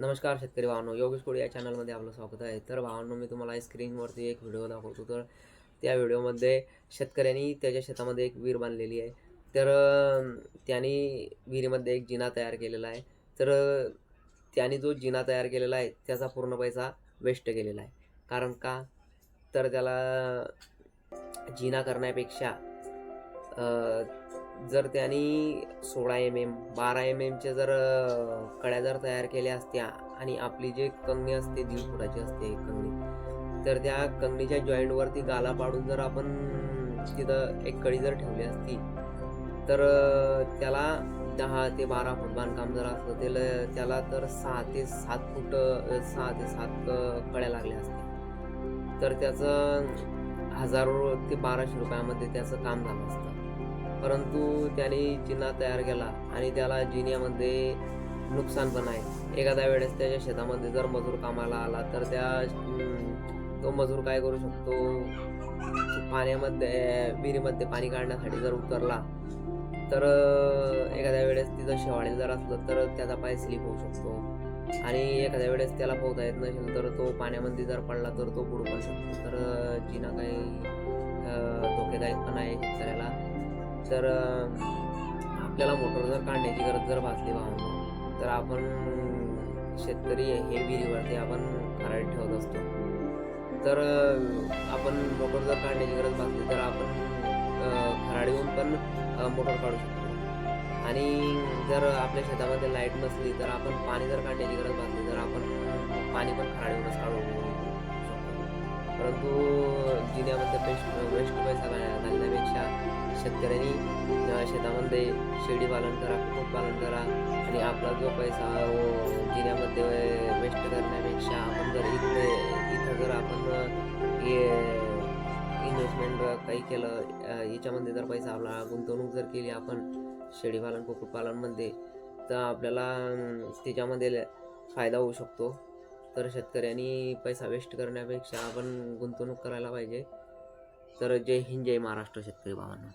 नमस्कार शेतकरी भावांनो योगेश कोळी या चॅनलमध्ये आपलं स्वागत आहे. तर भावांनो मी तुम्हाला स्क्रीनवरती एक व्हिडिओ दाखवतो. तर त्या व्हिडिओमध्ये शेतकऱ्यांनी त्याच्या शेतामध्ये एक विहीर बांधलेली आहे. तर त्यांनी विहिरीमध्ये एक जिना तयार केलेला आहे. तर त्याने त्यांनी जो जिना तयार केलेला आहे त्याचा पूर्ण पैसा वेस्ट केलेला आहे. कारण का? तर त्याला जिना करण्यापेक्षा जर त्यांनी सोळा एम एम बारा एम एमच्या जर कड्या जर तयार केल्या असत्या आणि आपली जे कंगणी असते दीड फुटाची असते कंगणी तर त्या कंगणीच्या जॉईंटवरती गाला पाडून जर आपण तिथं एक कडी जर ठेवली असती तर त्याला दहा ते बारा फूट बांधकाम जर असलं त्याला त्याला तर सहा ते सात फूट सहा ते सात कड्या लागल्या असत्या. तर त्याचं हजारो ते बाराशे रुपयामध्ये त्याचं काम झालं असतं. परंतु त्याने जिना तयार केला आणि त्याला जिन्यामध्ये नुकसान पण आहे. एखाद्या वेळेस त्याच्या शेतामध्ये जर मजूर कामाला आला तर त्या तो मजूर काय करू शकतो? पाण्यामध्ये विहिरीमध्ये पाणी काढण्यासाठी जर उतरला तर एखाद्या वेळेस तिथं शेवाळे जर असलं तर त्याचा पाय स्लिप होऊ शकतो. आणि एखाद्या वेळेस त्याला पोहता येत नसेल तर तो पाण्यामध्ये जर पडला तर तो बुडू पण शकतो. तर जिना काही धोकेदायक पण आहे. तर आपल्याला मोटर जर काढण्याची गरज जर भासली वाहन तर आपण शेतकरी हे विहिरीवरती आपण खराट ठेवत असतो. तर आपण मोटर जर काढण्याची गरज भासली तर आपण खराडीहून पण मोटर काढू शकतो. आणि जर आपल्या शेतामध्ये लाइट नसली तर आपण पाणी जर काढण्याची गरज भासली तर आपण पाणी पण खराडीहूनच काढू शकतो. परंतु जिन्यामध्ये पेस्ट वेस्ट पैसा शेतकऱ्यांनी शेतामध्ये शेळी पालन करा कुक्कुटपालन करा आणि आपला जो पैसा जिन्यामध्ये वेस्ट करण्यापेक्षा आपण जर इकडे इथं जर आपण इन्व्हेस्टमेंट काही केलं याच्यामध्ये जर पैसा आपला गुंतवणूक जर केली आपण शेळीपालन कुक्कुटपालनमध्ये तर आपल्याला त्याच्यामध्ये फायदा होऊ शकतो. तर शेतकऱ्यांनी पैसा वेस्ट करण्यापेक्षा आपण गुंतवणूक करायला पाहिजे. तर जय हिंद जय महाराष्ट्र शेतकरी भावांना